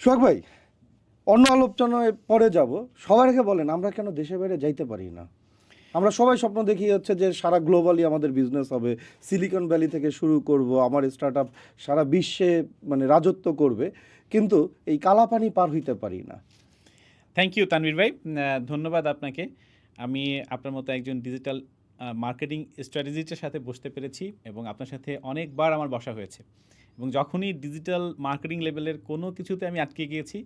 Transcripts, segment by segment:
সোহাগ ভাই, অন্য আলোচনায় পরে যাব। সবার আগে বলেন, আমরা কেন দেশে বাইরে যাইতে পারি না? আমরা সবাই স্বপ্ন দেখি হচ্ছে যে সারা গ্লোবালি আমাদের বিজনেস হবে সিলিকন ভ্যালি থেকে শুরু করব, আমার স্টার্ট সারা বিশ্বে মানে রাজত্ব করবে, কিন্তু এই কালাপানি পার হইতে পারি না। থ্যাংক ইউ তানভীর ভাই। ধন্যবাদ আপনাকে। আমি আপনার মতো একজন ডিজিটাল মার্কেটিং স্ট্র্যাটেজিস্টের সাথে বসতে পেরেছি এবং আপনার সাথে অনেকবার আমার বসা হয়েছে। এবং যখনই ডিজিটাল মার্কেটিং লেভেলের কোনো কিছুতে আমি আটকে গিয়েছি,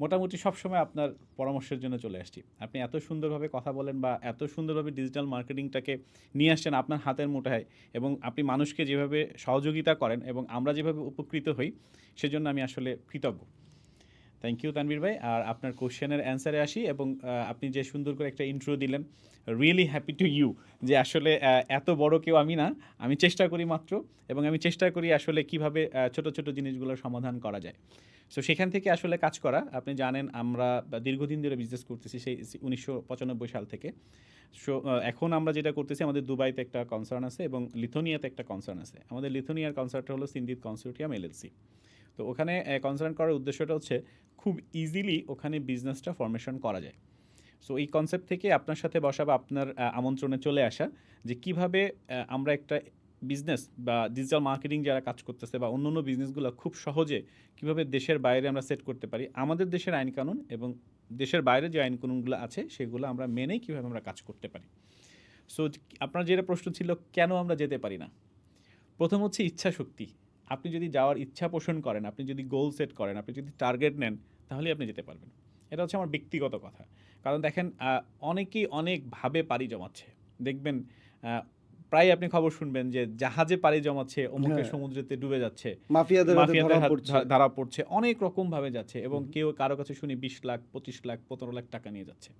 মোটামুটি সবসময় আপনার পরামর্শের জন্য চলে আসছি। আপনি এত সুন্দরভাবে কথা বলেন বা এত সুন্দরভাবে ডিজিটাল মার্কেটিংটাকে নিয়ে আসছেন আপনার হাতের মুঠায় এবং আপনি মানুষকে যেভাবে সহযোগিতা করেন এবং আমরা যেভাবে উপকৃত হই, সেজন্য আমি আসলে কৃতজ্ঞ। থ্যাংক ইউ তানভীর ভাই আর আপনার কোশ্চেনের অ্যান্সারে আসি এবং আপনি যে সুন্দর করে একটা ইন্ট্রো দিলেন রিয়েলি হ্যাপি টু ইউ যে আসলে এত বড় কেউ আমি না। আমি চেষ্টা করি মাত্র এবং আমি চেষ্টা করি আসলে কীভাবে ছোট ছোট জিনিসগুলোর সমাধান করা যায়। সো সেখান থেকে আসলে কাজ করা। আপনি জানেন আমরা দীর্ঘদিন ধরে বিজনেস করতেছি সেই উনিশশো পঁচানব্বই সাল থেকে। সো এখন আমরা যেটা করতেছি, আমাদের দুবাইতে একটা কনসার্ন আছে এবং লিথোনিয়াতে একটা কনসার্ন আছে। আমাদের লিথোনিয়ার কনসার্টটা হলো সিন্দিত কনসোর্টিয়াম এলএলসি তো ওখানে কনসার্ন করার উদ্দেশ্যটা হচ্ছে খুব ইজিলি ওখানে বিজনেসটা ফরমেশন করা যায়। সো এই কনসেপ্ট থেকে আপনার সাথে বসা বা আপনার আমন্ত্রণে চলে আসা যে কীভাবে আমরা একটা বিজনেস বা ডিজিটাল মার্কেটিং যারা কাজ করতেছে বা অন্য অন্য বিজনেসগুলো খুব সহজে কীভাবে দেশের বাইরে আমরা সেট করতে পারি, আমাদের দেশের আইন কানুন এবং দেশের বাইরে যে আইন কানুনগুলো আছে সেগুলো আমরা মেনেই কীভাবে আমরা কাজ করতে পারি। সো আপনার যেটা প্রশ্ন ছিল, কেন আমরা যেতে পারি না? প্রথম হচ্ছে ইচ্ছা শক্তি। আপনি যদি যাওয়ার ইচ্ছা পোষণ করেন আপনি যদি গোল সেট করেন আপনি যদি টার্গেট নেন তাহলেই আপনি যেতে পারবেন। এটা হচ্ছে আমার ব্যক্তিগত কথা। কারণ দেখেন অনেকেই অনেকভাবে পাড়ি জমাচ্ছে। দেখবেন প্রায় আপনি খবর শুনবেন যে জাহাজে পাড়ি জমাচ্ছে অমুকের হ্যাঁ। সমুদ্রেতে ডুবে যাচ্ছে মাফিয়াদের ধরা পড়ছে। অনেক রকম ভাবে যাচ্ছে এবং কেউ কারও কাছে শুনি বিশ লাখ পঁচিশ লাখ পনেরো লাখ টাকা নিয়ে যাচ্ছে।